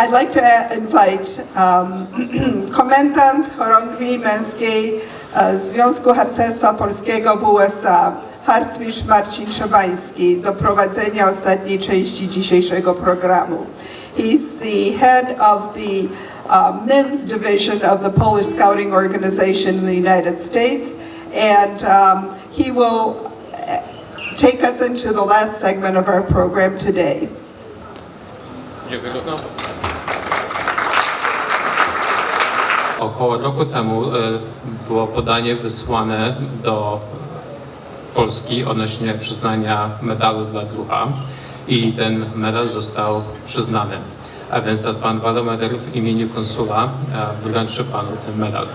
I'd like to uh, invite um, komendant chorągwi męskiej Związku Harcerstwa Polskiego w USA, harcmistrz Marcin Szebański, do prowadzenia ostatniej części dzisiejszego programu. He's the head of the uh, men's division of the Polish Scouting Organization in the United States, and um, he will uh, take us into the last segment of our program today. Dziękuję Około roku temu e, było podanie wysłane do Polski odnośnie przyznania medalu dla druha i ten medal został przyznany. A więc teraz pan Waldemar w imieniu konsula wręczy panu ten medal.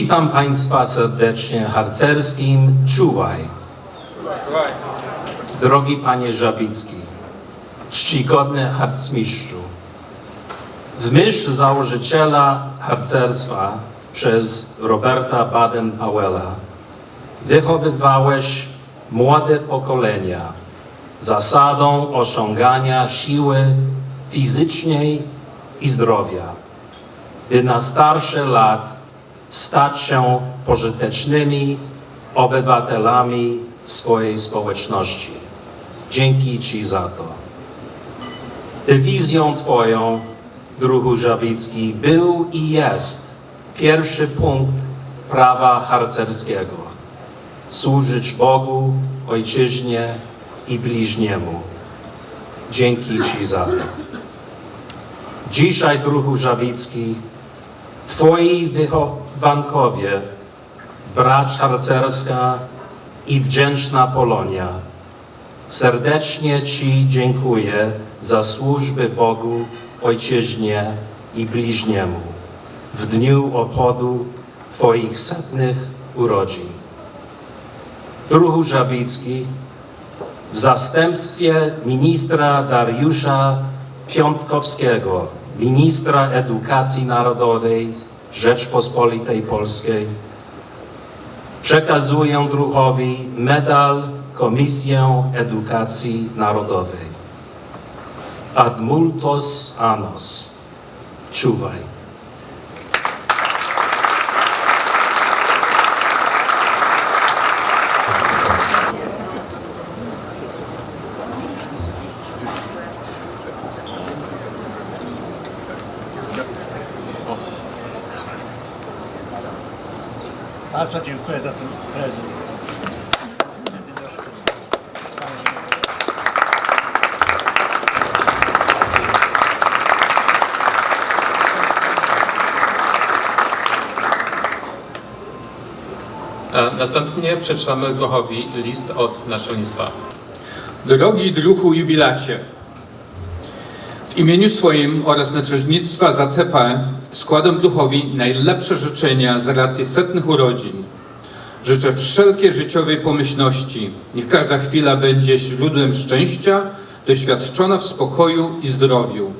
Witam Państwa serdecznie harcerskim. Czuwaj. Drogi Panie Żabicki, czcigodny harcmistrzu, w myśl założyciela harcerstwa przez Roberta Baden-Powella wychowywałeś młode pokolenia zasadą osiągania siły fizycznej i zdrowia, by na starsze lat stać się pożytecznymi obywatelami swojej społeczności. Dzięki Ci za to. Dywizją Twoją, druhu Żabicki, był i jest pierwszy punkt prawa harcerskiego. Służyć Bogu, Ojczyźnie i bliźniemu. Dzięki Ci za to. Dzisiaj, druhu Żabicki, Twoi wychowankowie, bracz harcerska i wdzięczna Polonia, serdecznie Ci dziękuję za służby Bogu, Ojczyźnie i bliźniemu w dniu obchodu Twoich setnych urodzin. Druhu Żabicki, w zastępstwie ministra Dariusza Piątkowskiego, ministra Edukacji Narodowej Rzeczpospolitej Polskiej, przekazuję druhowi medal Komisję Edukacji Narodowej. Ad multos annos. Czuwaj. Bardzo dziękuję za ten prezent. E, Następnie przeczytamy druhowi list od naczelnictwa. Drogi druhu jubilacie, w imieniu swoim oraz naczelnictwa ZTP składam duchowi najlepsze życzenia z racji setnych urodzin. Życzę wszelkiej życiowej pomyślności. Niech każda chwila będzie źródłem szczęścia, doświadczona w spokoju i zdrowiu.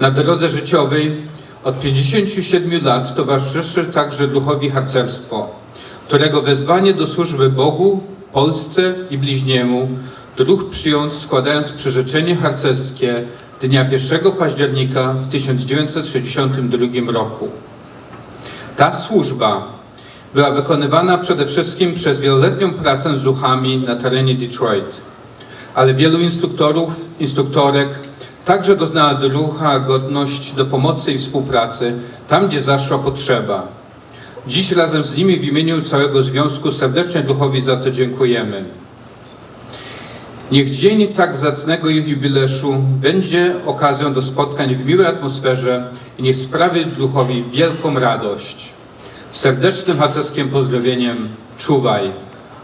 Na drodze życiowej od 57 lat towarzyszy także duchowi harcerstwo, którego wezwanie do służby Bogu, Polsce i bliźniemu druh przyjąć składając przyrzeczenie harcerskie dnia 1 października w 1962 roku. Ta służba była wykonywana przede wszystkim przez wieloletnią pracę z duchami na terenie Detroit, ale wielu instruktorów, instruktorek także doznała druha godność do pomocy i współpracy tam, gdzie zaszła potrzeba. Dziś razem z nimi w imieniu całego związku serdecznie duchowi za to dziękujemy. Niech dzień tak zacnego jubileuszu będzie okazją do spotkań w miłej atmosferze i niech sprawi duchowi wielką radość. Serdecznym harcerskim pozdrowieniem czuwaj.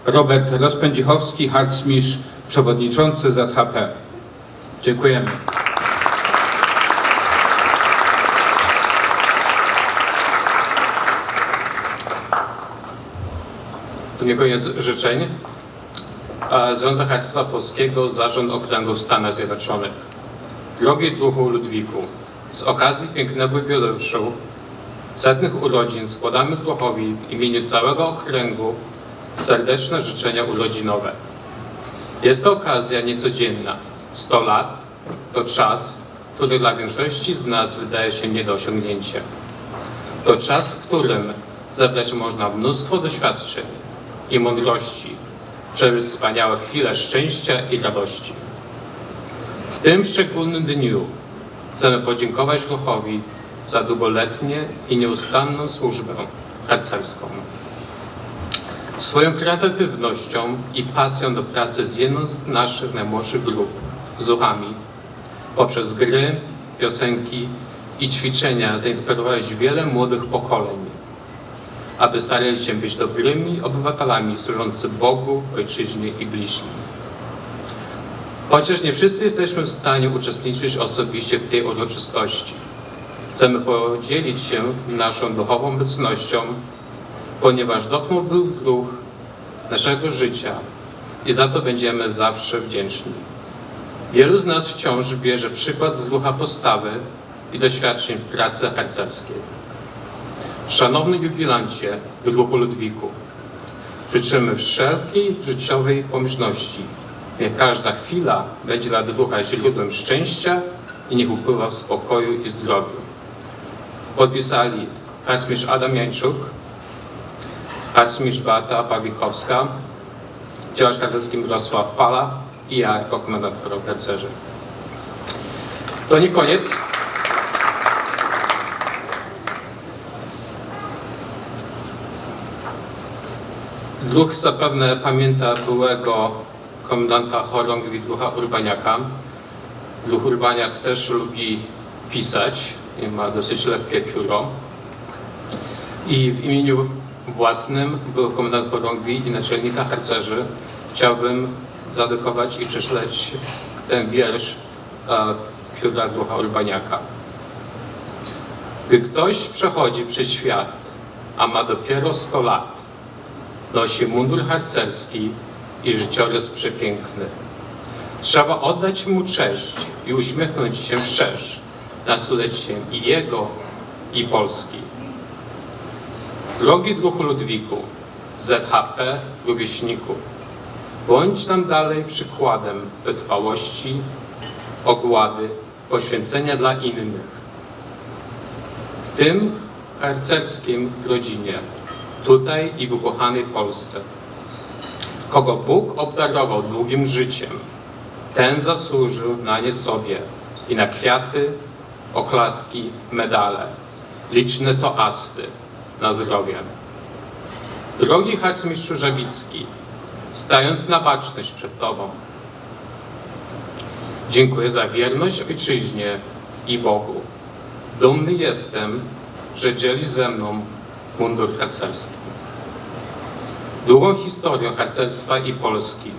Robert Rozpędzichowski, harcmistrz, przewodniczący ZHP. Dziękujemy. To nie koniec życzeń. Związek Harcerstwa Polskiego, Zarząd Okręgu w Stanach Zjednoczonych. Drogi duchu Ludwiku, Z okazji pięknego jubileuszu setnych urodzin składamy Druchowi w imieniu całego okręgu serdeczne życzenia urodzinowe. Jest to okazja niecodzienna. 100 lat to czas, który dla większości z nas wydaje się nie do osiągnięcia. To czas, w którym zebrać można mnóstwo doświadczeń i mądrości, przeżyć wspaniałe chwile szczęścia i radości. W tym szczególnym dniu chcemy podziękować Duchowi za długoletnie i nieustanną służbę harcerską. Swoją kreatywnością i pasją do pracy z jedną z naszych najmłodszych grup, Zuchami, poprzez gry, piosenki i ćwiczenia zainspirowałeś wiele młodych pokoleń, aby starali się być dobrymi obywatelami służący Bogu, Ojczyźnie i bliźnim. Chociaż nie wszyscy jesteśmy w stanie uczestniczyć osobiście w tej uroczystości, chcemy podzielić się naszą duchową obecnością, ponieważ dotknął był duch naszego życia i za to będziemy zawsze wdzięczni. Wielu z nas wciąż bierze przykład z ducha postawy i doświadczeń w pracy harcerskiej. Szanowny jubilancie, druhu Ludwiku, życzymy wszelkiej życiowej pomyślności. Niech każda chwila będzie dla ducha źródłem szczęścia i niech upływa w spokoju i zdrowiu. Podpisali harcmistrz Adam Jańczuk, harcmistrz Beata Pawlikowska, działacz harcerski Mirosław Pala i ja jako komendant chorób. To nie koniec. Druh zapewne pamięta byłego komendanta chorągwi Drucha Urbaniaka. Druh Urbaniak też lubi pisać i ma dosyć lekkie pióro. I w imieniu własnym był komendant chorągwi i naczelnika harcerzy chciałbym zadekować i przeczytać ten wiersz e, pióra Drucha Urbaniaka. Gdy ktoś przechodzi przez świat, a ma dopiero 100 lat, nosi mundur harcerski i życiorys przepiękny. Trzeba oddać mu cześć i uśmiechnąć się wszerz na stulecie i jego, i Polski. Drogi druhu Ludwiku, ZHP rówieśniku, bądź nam dalej przykładem wytrwałości, ogłady, poświęcenia dla innych. W tym harcerskim rodzinie, tutaj i w ukochanej Polsce. Kogo Bóg obdarował długim życiem, ten zasłużył na nie sobie i na kwiaty, oklaski, medale, liczne toasty na zdrowie. Drogi harcmistrzu Żawicki, stając na baczność przed Tobą, dziękuję za wierność ojczyźnie i Bogu. Dumny jestem, że dzielisz ze mną mundur harcerski. Długą historią harcerstwa i Polski.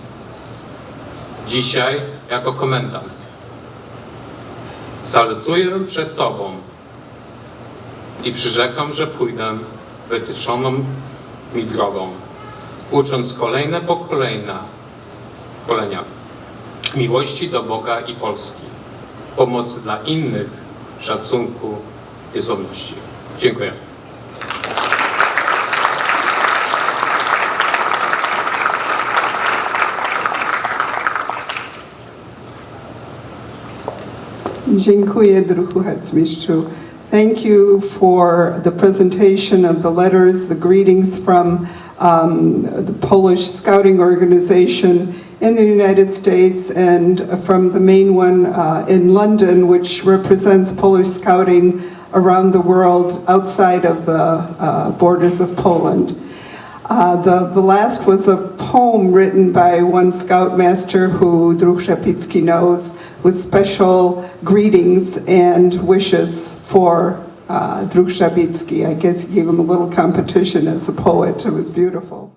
Dzisiaj jako komendant. Salutuję przed Tobą i przyrzekam, że pójdę wytyczoną mi drogą, ucząc kolejne pokolenia, pokolenia miłości do Boga i Polski, pomocy dla innych, szacunku i słowności. Dziękuję. Dziękuję, druhu harcmistrzu. Thank you for the presentation of the letters, the greetings from um, the Polish Scouting Organization in the United States and from the main one uh, in London, which represents Polish Scouting around the world outside of the uh, borders of Poland. Uh, the, the last was a poem written by one scoutmaster who Druh Szapicki knows, with special greetings and wishes for uh, Szapicki. I guess he gave him a little competition as a poet. It was beautiful.